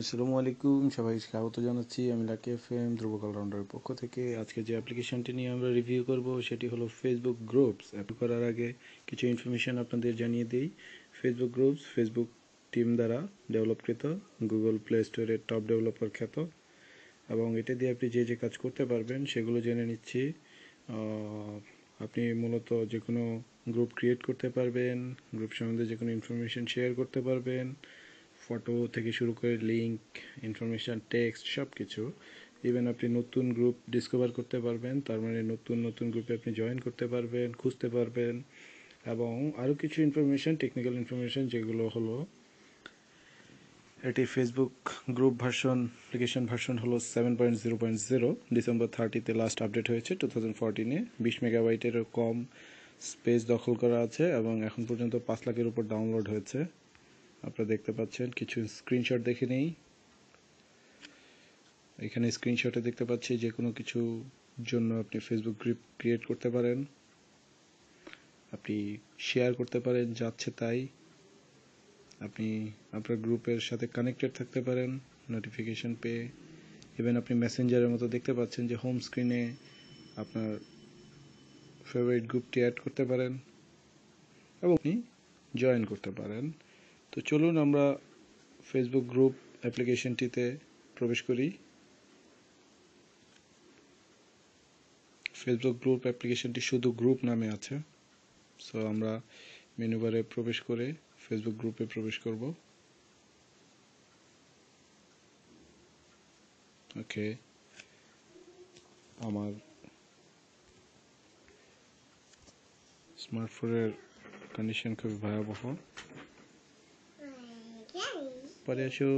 আসসালামু আলাইকুম সবাই স্বাগত জানাচ্ছি আমি লাকি এফ এম ধ্রুব রাউন্ডারের পক্ষ থেকে। আজকে যে অ্যাপ্লিকেশনটি নিয়ে আমরা রিভিউ করব, সেটি হলো ফেসবুক গ্রুপস অ্যাপ করার আগে কিছু ইনফরমেশন আপনাদের জানিয়ে দিই। ফেসবুক গ্রুপস ফেসবুক টিম দ্বারা ডেভেলপকৃত গুগল প্লে স্টোরের টপ ডেভেলপার খ্যাত। এবং এটা দিয়ে আপনি যে যে কাজ করতে পারবেন, সেগুলো জেনে নিচ্ছি। আপনি মূলত যে কোনো গ্রুপ ক্রিয়েট করতে পারবেন গ্রুপ সম্বন্ধে যে কোনো ইনফরমেশন শেয়ার করতে পারবেন। ফটো থেকে শুরু করে লিঙ্ক ইনফরমেশান টেক্সট সব কিছু ইভেন আপনি নতুন গ্রুপ ডিসকভার করতে পারবেন, তার মানে নতুন নতুন গ্রুপে আপনি জয়েন করতে পারবেন, খুঁজতে পারবেন, এবং আরও কিছু ইনফরমেশান টেকনিক্যাল ইনফরমেশান যেগুলো হলো, এটি Facebook group version application version হলো seven point zero point zero December থার্টিতে last update হয়েছে টু থাউজেন্ড ফোরটিনে বিশ মেগাবাইটেরও কম স্পেস দখল করা আছে, এবং এখন পর্যন্ত পাঁচ লাখের উপর ডাউনলোড হয়েছে। আপনারা দেখতে পাচ্ছেন, কিছু স্ক্রিনশট দেখে নেই। এখানে স্ক্রিনশটে দেখতে পাচ্ছি যে কোনো কিছু জন্য আপনি ফেসবুক গ্রুপ ক্রিয়েট করতে পারেন। আপনি শেয়ার করতে পারেন, যাচ্ছে তাই। আপনি আপনার গ্রুপের সাথে কানেক্টেড থাকতে পারেন নোটিফিকেশন পেয়ে। ইভেন আপনি মেসেঞ্জারের মতো দেখতে পাচ্ছেন যে হোম স্ক্রিনে আপনার ফেভারিট গ্রুপটি অ্যাড করতে পারেন এবং আপনি জয়েন করতে পারেন। তো চলুন আমরা ফেসবুক গ্রুপ অ্যাপ্লিকেশনটিতে প্রবেশ করি। ফেসবুক গ্রুপ অ্যাপ্লিকেশনটি শুধু গ্রুপ নামে আছে। সো আমরা মেনুবারে প্রবেশ করে ফেসবুক গ্রুপে প্রবেশ করব। ওকে আমার স্মার্টফোনের কন্ডিশন খুবই ভয়াবহ। পরে আসো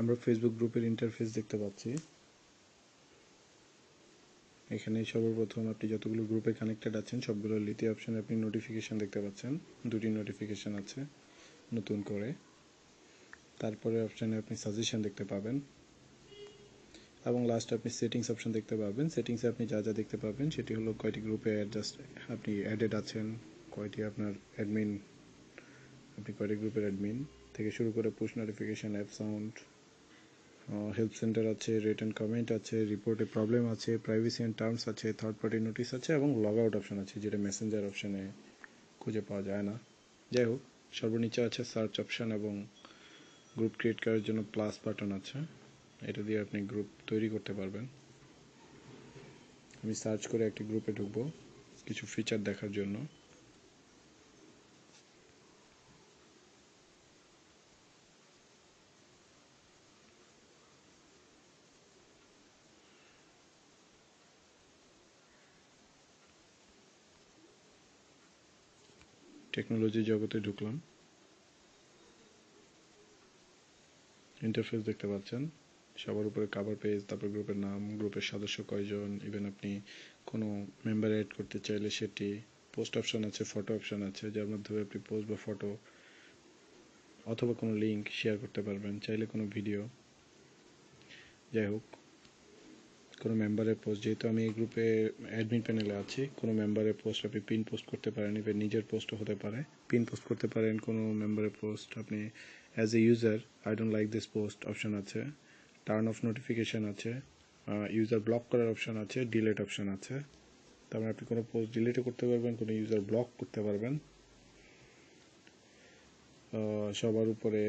আমরা ফেসবুক গ্রুপের ইন্টারফেস দেখতে পাচ্ছি। এখানে সর্বপ্রথম আপনি যতগুলো গ্রুপে কানেক্টেড আছেন, সবগুলো লিতে অপশানে আপনি নোটিফিকেশান দেখতে পাচ্ছেন। দুটি নোটিফিকেশান আছে, নতুন করে। তারপরে অপশানে আপনি সাজেশন দেখতে পাবেন। এবং লাস্ট আপনি সেটিংস অপশন দেখতে পাবেন। সেটিংসে আপনি যা যা দেখতে পাবেন, সেটি হলো কয়টি গ্রুপে অ্যাডজাস্ট আপনি অ্যাডেড আছেন, কয়টি আপনার অ্যাডমিন আপনি কয়টি গ্রুপের অ্যাডমিন থেকে শুরু করে push notification app sound help centre আছে রেট অ্যান্ড কমেন্ট আছে রিপোর্টে প্রবলেম আছে প্রাইভেসি অ্যান্ড টার্মস আছে থার্ড পার্টি নোটিস আছে এবং লগ আউট অপশন আছে, যেটা মেসেঞ্জার অপশানে খুঁজে পাওয়া যায় না। যাই হোক, সর্বনিচে আছে সার্চ অপশান এবং গ্রুপ ক্রিয়েট করার জন্য প্লাস বাটন আছে। এটা দিয়ে আপনি গ্রুপ তৈরি করতে পারবেন। আমি সার্চ করে একটি গ্রুপে ঢুকবো, কিছু ফিচার দেখার জন্য। টেকনোলজি জগতে ঢুকলাম। ইন্টারফেস দেখতে পাচ্ছেন। সবার উপরে কাভার পেজ তারপর গ্রুপের নাম গ্রুপের সদস্য কয়জন ইভেন আপনি কোনো মেম্বার অ্যাড করতে চাইলে সেটি পোস্ট অপশন আছে ফটো অপশন আছে, যার মাধ্যমে আপনি পোস্ট বা ফটো অথবা কোনো লিঙ্ক শেয়ার করতে পারবেন, চাইলে কোনো ভিডিও যাই হোক, কোনো মেম্বারের পোস্ট যেহেতু আমি এই গ্রুপে অ্যাডমিন প্যানেলে আছি, কোনো মেম্বারের পোস্ট আপনি পিন পোস্ট করতে পারেন ইভেন নিজের পোস্টও হতে পারে। পিন পোস্ট করতে পারেন, কোনো মেম্বারের পোস্ট আপনি as a user I don't like this post option আছে। টার্ন অফ নোটিফিকেশান আছে ইউজার ব্লক করার অপশান আছে ডিলেট অপশান আছে। তারপরে আপনি কোনো পোস্ট ডিলেটও করতে পারবেন, কোনো ইউজার ব্লক করতে পারবেন। সবার উপরে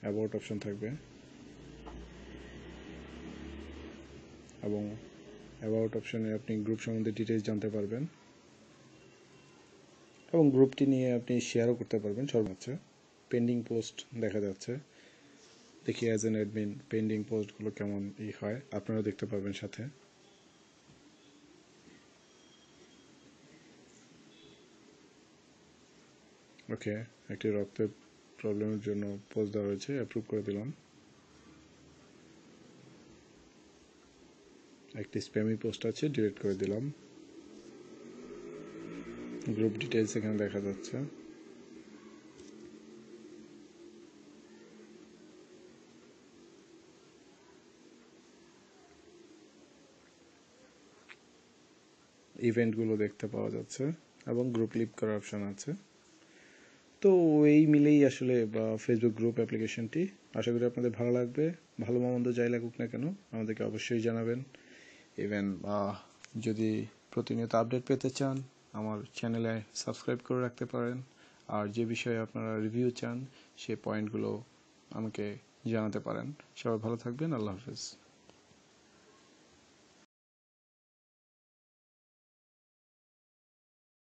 অ্যাবাউট অপশান থাকবে। এবং অ্যাবাউট অপশানে আপনি গ্রুপ সম্বন্ধে ডিটেলস জানতে পারবেন। এবং গ্রুপটি নিয়ে আপনি শেয়ারও করতে পারবেন, সর্বোচ্চ। পেন্ডিং পোস্ট দেখা যাচ্ছে। দেখি অ্যাজ এন অ্যাডমিন পেন্ডিং পোস্টগুলো কেমন ই হয় আপনারা দেখতে পাবেন সাথে। ওকে, একটি রক্তের প্রবলেমের জন্য পোস্ট দেওয়া হয়েছে অ্যাপ্রুভ করে দিলাম। একটি স্প্যামি পোস্ট আছে ডিলিট করে দিলাম। গ্রুপ ডিটেলস এখানে দেখা যাচ্ছে। ইভেন্টগুলো দেখতে পাওয়া যাচ্ছে এবং গ্রুপ লিভ করার অপশন আছে। তো এই মিলেই আসলে ফেসবুক গ্রুপ অ্যাপ্লিকেশনটি আশা করি আপনাদের ভালো লাগবে। ভালো মন্দ যাই লাগুক না কেন, আমাদেরকে অবশ্যই জানাবেন। ইভেন যদি প্রতিনিয়ত আপডেট পেতে চান, আমার চ্যানেলে সাবস্ক্রাইব করে রাখতে পারেন। আর যে বিষয়ে আপনারা রিভিউ চান, সে পয়েন্টগুলো আমাকে জানাতে পারেন। সবাই ভালো থাকবেন। আল্লাহ হাফেজ।